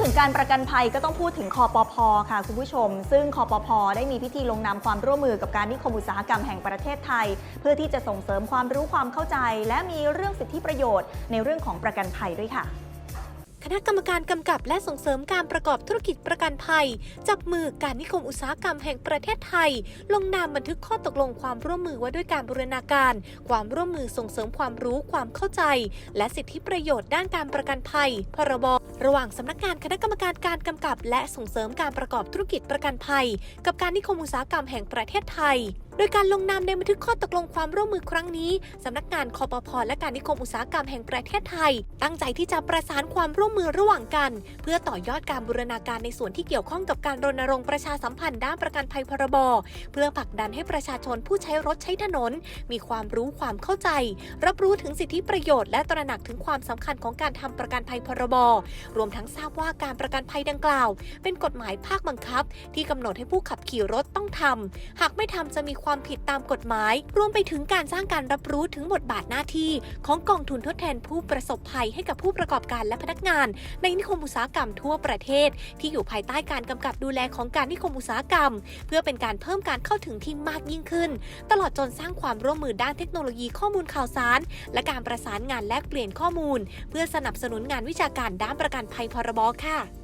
ถึงการประกันภัยก็ต้องพูดถึงคอปพค่ะคุณผู้ชม ซึ่งคอปพได้มีพิธีลงนามความร่วมมือกับการนิคมอุตสาหกรรมแห่งประเทศไทย เพื่อที่จะส่งเสริมความรู้ความเข้าใจ และมีเรื่องสิทธิประโยชน์ในเรื่องของประกันภัยด้วยค่ะ ณะกรรมการกำกับและส่งเสริมการประกอบธุรกิจประกันภัย จับมือการนิคมอุตสาหกรรมแห่งประเทศไทย ลงนามบันทึกข้อตกลงความร่วมมือว่าด้วยการบูรณาการ ความร่วมมือส่งเสริมความรู้ความเข้าใจ และสิทธิประโยชน์ด้านการประกันภัย พรบ ระหว่างสำนักงานคณะกรรมการการกำกับ และส่งเสริมการประกอบธุรกิจประกันภัย กับการนิคมอุตสาหกรรมแห่งประเทศไทย ดยการลงนามในบันทึกข้อตกลงความร่วมมือครั้งนี้สำนักงานคอปพและการนิคมอุตสาหกรรมแห่งประเทศไทย ตั้งใจที่จะประสานความร่วมมือระหว่างกัน เพื่อต่อยอดการบูรณาการในส่วนที่เกี่ยวข้องกับการรณรงค์ประชาสัมพันธ์ด้านประกันภัยพรบเพื่อผลักดันให้ประชาชนผู้ใช้รถใช้ถนน มีความรู้ความเข้าใจ รับรู้ถึงสิทธิประโยชน์และตระหนักถึงความสำคัญของการทำประกันภัยพรบรวมทั้งทราบว่าการประกันภัยดังกล่าว เป็นกฎหมายภาคบังคับ ที่กำหนดให้ผู้ขับขี่รถต้อง ทำหากไม่ทำจะมีความผิดตามกฎหมาย รวมไปถึงการสร้างการรับรู้ถึงบทบาทหน้าที่ของกองทุนทดแทนผู้ประสบภัยให้กับผู้ประกอบการและพนักงาน ในนิคมอุตสาหกรรมทั่วประเทศ ที่อยู่ภายใต้การกำกับดูแลของการนิคมอุตสาหกรรม เพื่อเป็นการเพิ่มการเข้าถึงที่มากยิ่งขึ้น ตลอดจนสร้างความร่วมมือด้านเทคโนโลยีข้อมูลข่าวสาร และการประสานงานแลกเปลี่ยนข้อมูล เพื่อสนับสนุนงานวิชาการด้านประกันภัยพรบค่ะ